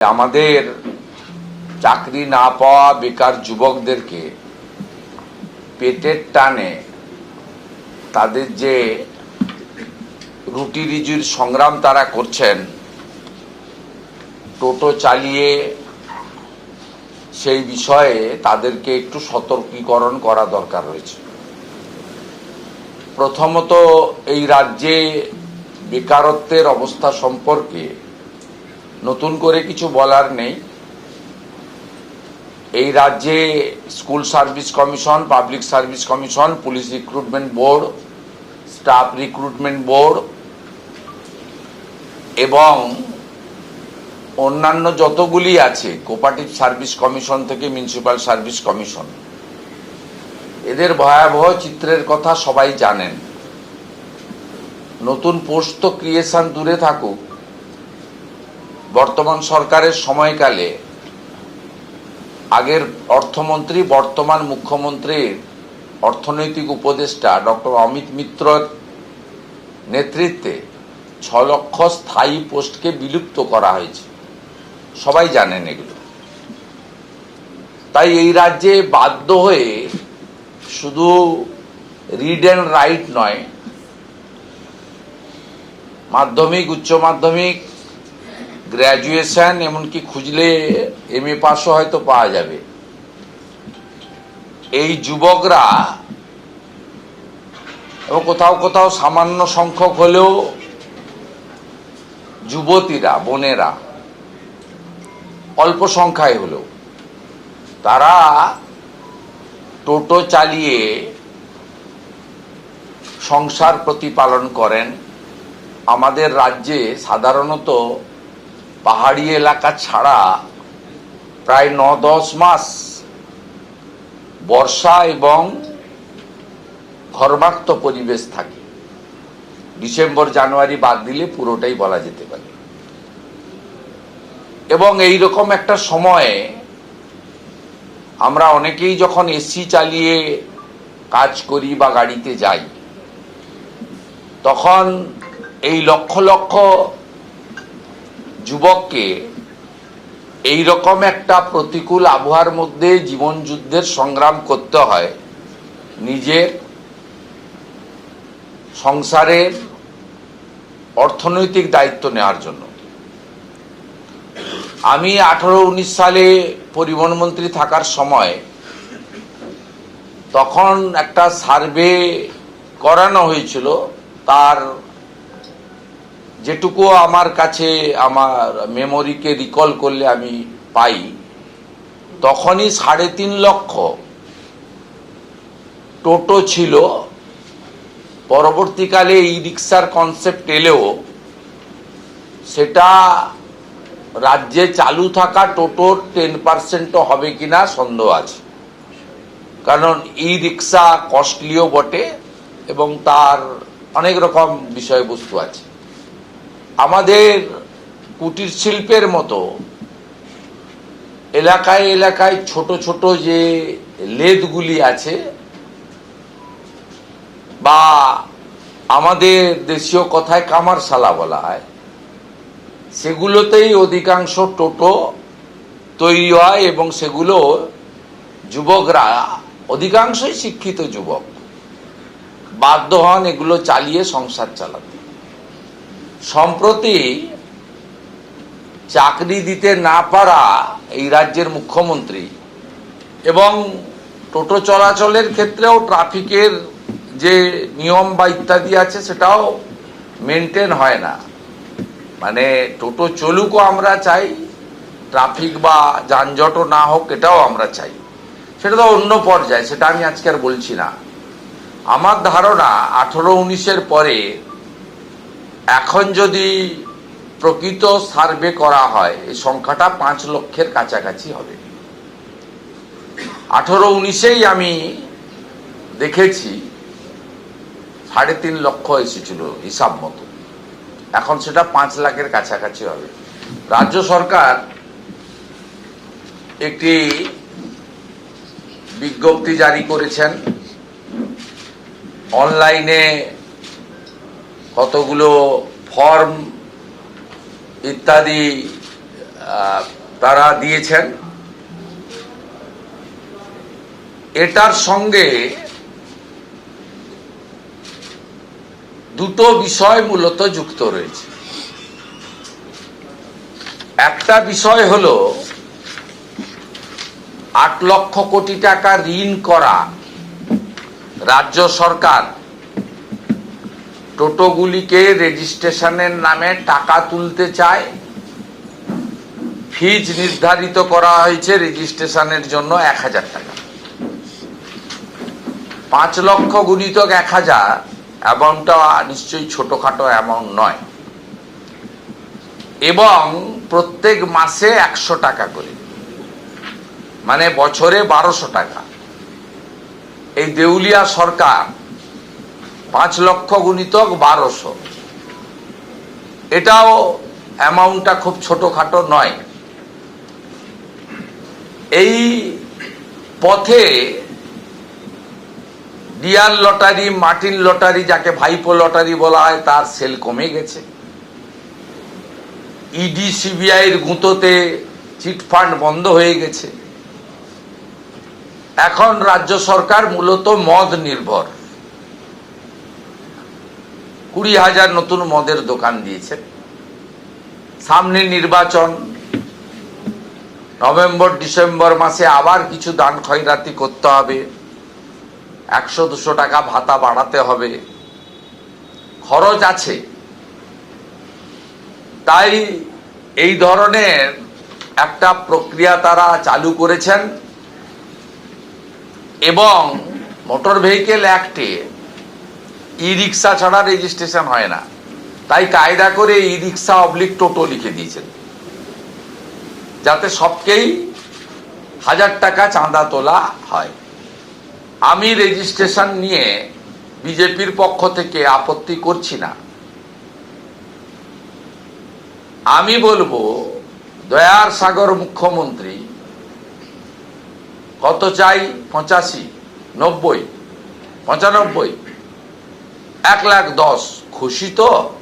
আমাদের চাকরি না পাওয়া বেকার যুবকদেরকে পেটের টানে তাদের যে রুটি রিজির সংগ্রাম তারা করছেন, টোটো চালিয়ে সেই বিষয়ে তাদেরকে একটু সতর্কীকরণ করা দরকার রয়েছে প্রথমত এই রাজ্যে বেকারত্বের অবস্থা সম্পর্কে নতুন করে কিছু বলার নেই। এই রাজ্যে school service commission, public service commission, police recruitment board, staff recruitment board এবং অন্যান্য যতগুলি আছে, কোপারেটিভ সার্ভিস কমিশন থেকে মিউনিসিপ্যাল সার্ভিস কমিশন। এদের ভয়াবহ চিত্রের কথা সবাই জানেন। নতুন পোস্ট তো ক্রিয়েশন দূরে থাকুক। বর্তমান সরকারের সময়কালে আগের অর্থমন্ত্রী, বর্তমান মুখ্যমন্ত্রীর অর্থনৈতিক উপদেষ্টা ডক্টর অমিত মিত্রর নেতৃত্বে ছ লক্ষ স্থায়ী পোস্টকে বিলুপ্ত করা হয়েছে। সবাই জানেন এগুলো। তাই এই রাজ্যে বাধ্য হয়ে শুধু রিড অ্যান্ড রাইট নয়, মাধ্যমিক, উচ্চ মাধ্যমিক গ্র্যাজুয়েশন এমনকি খুঁজলে এম এ পাশও হয়তো পাওয়া যাবে। এই যুবকরা এবং কোথাও কোথাও সামান্য সংখ্যক হলেও যুবতীরা, বোনেরা, অল্প সংখ্যায় হলেও, তারা টোটো চালিয়ে সংসার প্রতিপালন করেন। আমাদের রাজ্যে সাধারণত পাহাড়ি এলাকা ছাড়া প্রায় ন দশ মাস বর্ষা এবং ঘর্মাক্ত পরিবেশ থাকে। ডিসেম্বর, জানুয়ারি বাদ দিলে পুরোটাই বলা যেতে পারে। এবং এই রকম একটা সময়ে আমরা অনেকেই যখন এসি চালিয়ে কাজ করি বা গাড়িতে যাই, তখন এই লক্ষ লক্ষ যুবককে এই রকম একটা প্রতিকূল আবহাওয়ার মধ্যে জীবন যুদ্ধের সংগ্রাম করতে হয়, নিজের সংসারের অর্থনৈতিক দায়িত্ব নেওয়ার জন্য। আমি আঠারো উনিশ সালে পরিবহন মন্ত্রী থাকার সময় তখন একটা সার্ভে করানো হয়েছিল, তার যেটুকু আমার কাছে, আমার মেমোরিকে রিকল করলে আমি পাই, তখনই সাড়ে তিন লক্ষ টোটো ছিল। পরবর্তীকালে ই রিক্সার কনসেপ্ট এলেও সেটা রাজ্যে চালু থাকা টোটোর টেন পার্সেন্টও হবে কিনা সন্দেহ আছে। কারণ ই রিক্সা কস্টলিও বটে এবং তার অনেক রকম বিষয়বস্তু আছে। আমাদের কুটির শিল্পের মতো এলাকায় এলাকায় ছোট ছোট যে লেদগুলি আছে বা আমাদের দেশীয় কথায় কামারশালা বলা হয়, সেগুলোতেই অধিকাংশ টোটো তৈরি হয় এবং সেগুলো যুবকরা, অধিকাংশই শিক্ষিত যুবক, বাধ্য হন এগুলো চালিয়ে সংসার চালাতে। সম্প্রতি চাকরি দিতে না পারা এই রাজ্যের মুখ্যমন্ত্রী এবং টোটো চলাচলের ক্ষেত্রেও ট্রাফিকের যে নিয়ম বা ইত্যাদি আছে সেটাও মেনটেন হয় না। মানে টোটো চলুকও আমরা চাই, ট্রাফিক বা যানজটও না হোক এটাও আমরা চাই। সেটা তো অন্য পর্যায়ে, সেটা আমি আজকে আর বলছি না। আমার ধারণা আঠেরো উনিশের পরে এখন যদি প্রকৃত সার্ভে করা হয়, এই সংখ্যাটা পাঁচ লক্ষের কাছাকাছি হবে। আঠেরো উনিশেই আমি দেখেছি, সাড়ে তিন লক্ষ এসেছিল হিসাব মতো। এখন সেটা পাঁচ লাখের কাছাকাছি হবে। রাজ্য সরকার একটি বিজ্ঞপ্তি জারি করেছেন। অনলাইনে কতগুলো ফর্ম ইত্যাদি তারা দিয়েছেন। এটার সঙ্গে দুটো বিষয় মূলত যুক্ত রয়েছে। একটা বিষয় হলো, আট লক্ষ কোটি টাকা ঋণ করা রাজ্য সরকার টোটোগুলিকে রেজিস্ট্রেশনের নামে টাকা তুলতে চায়। ফিজ নির্ধারিত করা হয়েছে রেজিস্ট্রেশনের জন্য এক হাজার টাকা। পাঁচ লক্ষ গুণিতক এক হাজার, অ্যামাউন্টটা নিশ্চয়ই ছোটখাটো অ্যামাউন্ট নয়। এবং প্রত্যেক মাসে একশো টাকা করে। মানে বছরে বারোশো টাকা। এই দেউলিয়া সরকার পাঁচ লক্ষ গুণিতক বারোশো। এটাও অ্যামাউন্টটা খুব ছোটখাটো নয়। এই পথে ডিয়ার লটারি, মার্টিন লটারি, যাকে ভাইপো লটারি বলা হয়, তার সেল কমে গেছে। ইডি, সিবিআই এর গুঁতোতে চিটফান্ড বন্ধ হয়ে গেছে। এখন রাজ্য সরকার মূলত মদ নির্ভর। কুড়ি হাজার নতুন মদের দোকান দিয়েছে। সামনে নির্বাচন। নভেম্বর, ডিসেম্বর মাসে আবার কিছু দান খয়রাতি করতে হবে। একশো, দুশো টাকা ভাতা বাড়াতে হবে। খরচ আছে। তাই এই ধরনের একটা প্রক্রিয়া তারা চালু করেছেন। এবং মোটর ভেহিকেল অ্যাক্টে ই রিক্সা ছাড়া রেজিস্ট্রেশন হয় না। তাই কায়দা করে ই রিক্সা অবলিক টোটো লিখে দিয়েছেন। যাতে সবকেই হাজার টাকা চাঁদা তোলা হয়। আমি রেজিস্ট্রেশন নিয়ে বিজেপির পক্ষ থেকে আপত্তি করছি না। আমি বলব, দয়ার সাগর মুখ্যমন্ত্রী, কত চাই? পঁচাশি, নব্বই, পঁচানব্বই। এক লাখ দশ। খুশি তো?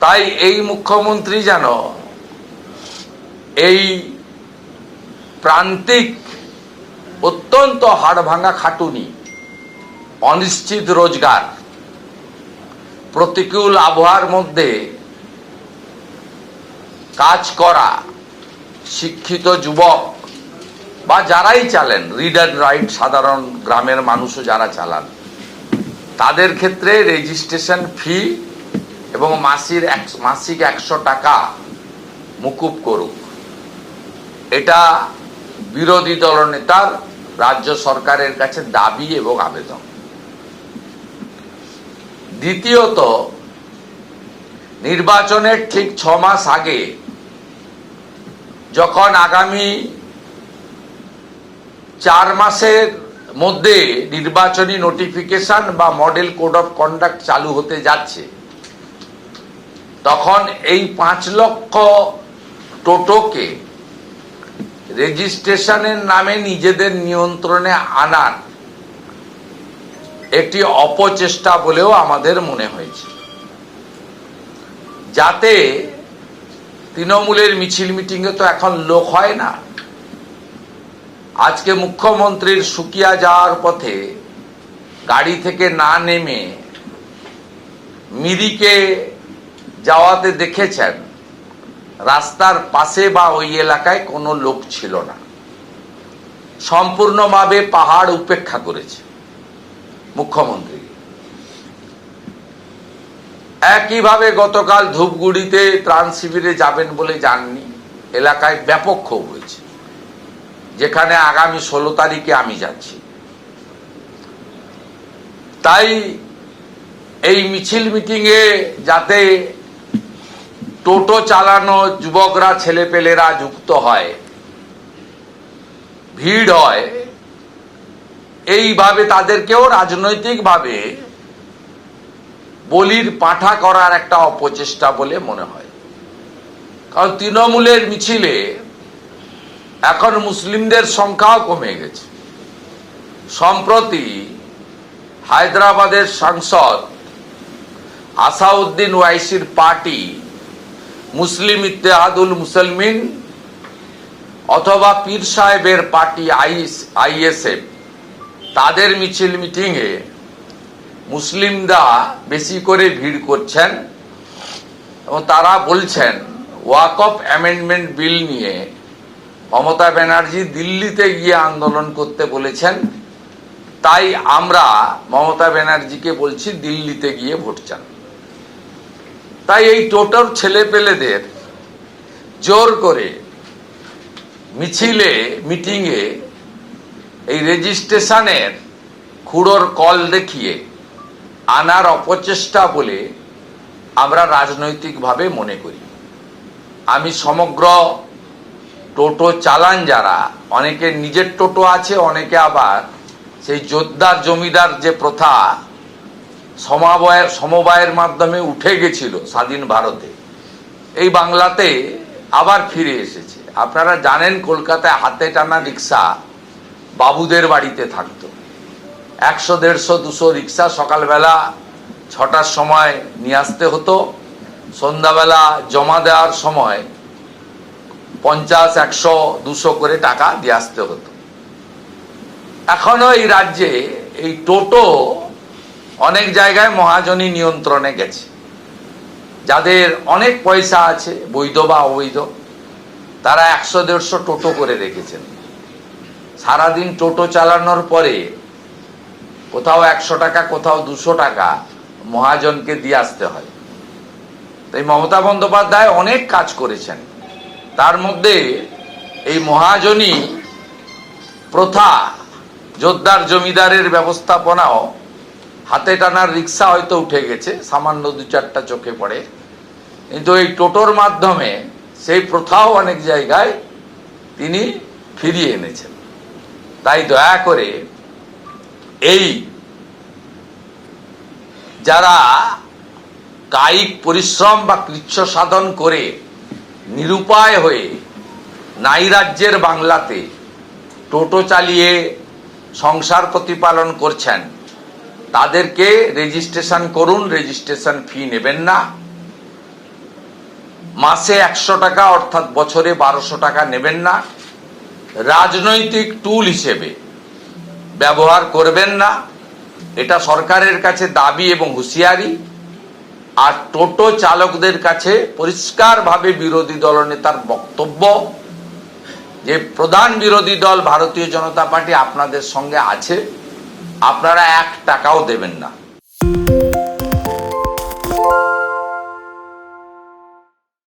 তাই এই মুখ্যমন্ত্রী যেন এই প্রান্তিক অত্যন্ত হাড় ভাঙা খাটুনি, অনিশ্চিত রোজগার, প্রতিকূল আবহাওয়ার মধ্যে কাজ করা শিক্ষিত যুবক বা যারাই চালেন রিড অ্যান্ড রাইট সাধারণ গ্রামের মানুষও যারা চালান তাদের ক্ষেত্রে রেজিস্ট্রেশন ফি এবং মাসির এক, মাসিক একশো টাকা মুকুব করুক। এটা বিরোধী দলনেতার রাজ্য সরকারের কাছে দাবি এবং আবেদন। দ্বিতীয়ত, নির্বাচনের ঠিক ছ মাস আগে যখন আগামী চার মাসের মধ্যে নির্বাচনী নোটিফিকেশন বা মডেল কোড অফ কন্ডাক্ট চালু হতে যাচ্ছে। তখন এই পাঁচ লক্ষ টোটোকে রেজিস্ট্রেশনের নামে নিজেদের নিয়ন্ত্রণে আনার একটি অপচেষ্টা বলেও আমাদের মনে হয়েছে। যাতে তৃণমূলের মিছিল মিটিংয়ে তো এখন লোক হয় না। আজকে মুখ্যমন্ত্রীর সুকিয়া যাওয়ার পথে গাড়ি থেকে না নেমে মিরিকে যাওয়াতে দেখেছেন, রাস্তার পাশে বা ওই এলাকায় কোনো লোক ছিল না। সম্পূর্ণভাবে পাহাড় উপেক্ষা করেছে মুখ্যমন্ত্রী। একইভাবে গতকাল ধূপগুড়িতে ত্রাণ শিবিরে যাবেন বলে জাননি, এলাকায় ব্যাপক ক্ষোভ হয়েছে। যেখানে আগামী ষোলো তারিখে আমি যাচ্ছি। তাই এই মিছিল মিটিংয়ে যাতে টোটো চালানো যুবকরা, ছেলেপেলেরা যুক্ত হয়, ভিড় হয়, এইভাবে তাদেরকেও রাজনৈতিকভাবে বলির পাঠা করার একটা অপচেষ্টা বলে মনে হয়। কারণ তৃণমূলের মিছিলে এখন মুসলিমদের সংখ্যাও কমে গেছে। সম্প্রতি হায়দ্রাবাদের সাংসদ আসাউদ্দিন ওয়াইসির পার্টি মুসলিম ইত্তেহাদুল মুসলমিন অথবা পীর সাহেবের পার্টি আইএস আইএসএফ, তাদের মিছিল মিটিংয়ে মুসলিমরা বেশি করে ভিড় করছেন এবং তারা বলছেন ওয়াকফ অ্যামেন্ডমেন্ট বিল নিয়ে মমতা ব্যানার্জি দিল্লিতে গিয়ে আন্দোলন করতে বলেছেন, তাই আমরা মমতা ব্যানার্জিকে বলছি দিল্লিতে গিয়ে ভোট চান। তাই এই টোটোর ছেলে পেলেদের জোর করে মিছিলে, মিটিংয়ে এই রেজিস্ট্রেশনের খুঁড়োর কল দেখিয়ে আনার অপচেষ্টা বলে আমরা রাজনৈতিকভাবে মনে করি। আমি সমগ্র টোটো চালান যারা, অনেকে নিজের টোটো আছে, অনেকে আবার সেই জোরদার জমিদার যে প্রথা সমাবয়ের, সমবায়ের মাধ্যমে উঠে গেছিল স্বাধীন ভারতে। এই বাংলাতে আবার ফিরে এসেছে। আপনারা জানেন কলকাতায় হাতে টানা রিক্সা বাবুদের বাড়িতে থাকতো। একশো, দেড়শো, দুশো রিক্সা সকালবেলা ছটার সময় নিয়ে আসতে হতো। সন্ধ্যাবেলা জমা দেওয়ার সময় পঞ্চাশ, একশো, দুশো করে টাকা দিয়ে আসতে হতো। এখনও এই রাজ্যে এই টোটো অনেক জায়গায় মহাজনী নিয়ন্ত্রণে গেছে। যাদের অনেক পয়সা আছে, বৈধ বা অবৈধ, তারা একশো, দেড়শো টোটো করে রেখেছেন। সারাদিন টোটো চালানোর পরে কোথাও একশো টাকা, কোথাও দুশো টাকা মহাজনকে দিয়ে আসতে হয়। তাই মমতা বন্দ্যোপাধ্যায় অনেক কাজ করেছেন। তার মধ্যে এই মহাজনী প্রথা, জোরদার জমিদারের ব্যবস্থাপনাও হাতে টানার রিক্সা হয়তো উঠে গেছে, সামান্য দু চারটা চোখে পড়ে। কিন্তু এই টোটোর মাধ্যমে সেই প্রথাও অনেক জায়গায় তিনি ফিরিয়ে এনেছেন। তাই দয়া করে এই যারা কায়িক পরিশ্রম বা কৃচ্ছ সাধন করে নিরুপায় হয়ে নাইরাজ্যের বাংলাতে টোটো চালিয়ে সংসার প্রতিপালন করছেন, তাদেরকে রেজিস্ট্রেশন করুন, রেজিস্ট্রেশন ফি নেবেন না। মাসে একশো টাকা, অর্থাৎ বছরে বারোশো টাকা নেবেন না। রাজনৈতিক টুল হিসেবে ব্যবহার করবেন না। এটা সরকারের কাছে দাবি এবং হুঁশিয়ারি। আর টোটো চালকদের কাছে পরিষ্কারভাবে বিরোধী দল নেতার বক্তব্য, যে প্রধান বিরোধী দল ভারতীয় জনতা পার্টি আপনাদের সঙ্গে আছে, আপনারা এক টাকাও দেবেন না।